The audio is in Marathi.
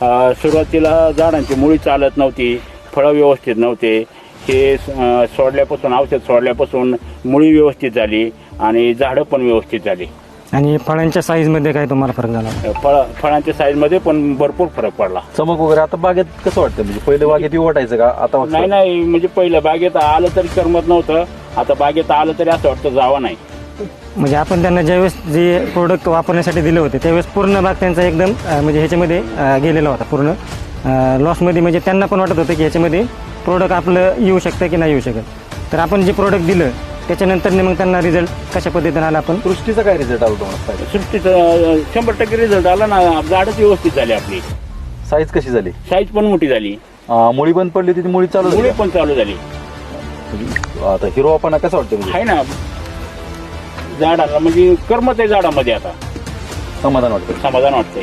अ, सुरुवातीला झाडांची मुळी चालत नव्हती फळं व्यवस्थित नव्हते. हे सोडल्यापासून औषध सोडल्यापासून मुळी व्यवस्थित झाली आणि झाडं पण व्यवस्थित झाली. आणि फळांच्या साईजमध्ये काय तुम्हाला फरक झाला? फळ फळांच्या साईजमध्ये पण भरपूर फरक पडला. चमक वगैरे आता बागेत कसं वाटतं? म्हणजे पहिले बागेत वाटायचं का? आता? नाही नाही म्हणजे पहिलं बागेत आलं तरी करमत नव्हतं. आता बागेत आलं तरी असं वाटतं जावं नाही. म्हणजे आपण त्यांना ज्यावेळेस जे प्रोडक्ट वापरण्यासाठी दिले होते त्यावेळेस पूर्ण भाग त्यांचा एकदम म्हणजे ह्याच्यामध्ये गेलेला होता पूर्ण. लॉसमध्ये म्हणजे त्यांना पण वाटत होतं की ह्याच्यामध्ये प्रोडक्ट आपलं येऊ शकतं की नाही येऊ शकत. तर आपण जे प्रोडक्ट दिलं त्याच्यानंतर मग त्यांना रिझल्ट कशा पद्धतीने आला आपण? सृष्टीचा काय रिझल्ट आला तुम्हाला सृष्टीचं शंभर टक्के रिझल्ट आला ना झाडच व्यवस्थित झाली आपली. साईज कशी झाली? साईज पण मोठी झाली. मुळी बंद पडली होती ती मुळी चालू झाली मुळे पण चालू झाली. का? आता हिरोवापणा कसं वाटतं? आहे ना. झाडाला म्हणजे करमत आहे झाडामध्ये आता. समाधान वाटतं समाधान वाटतंय.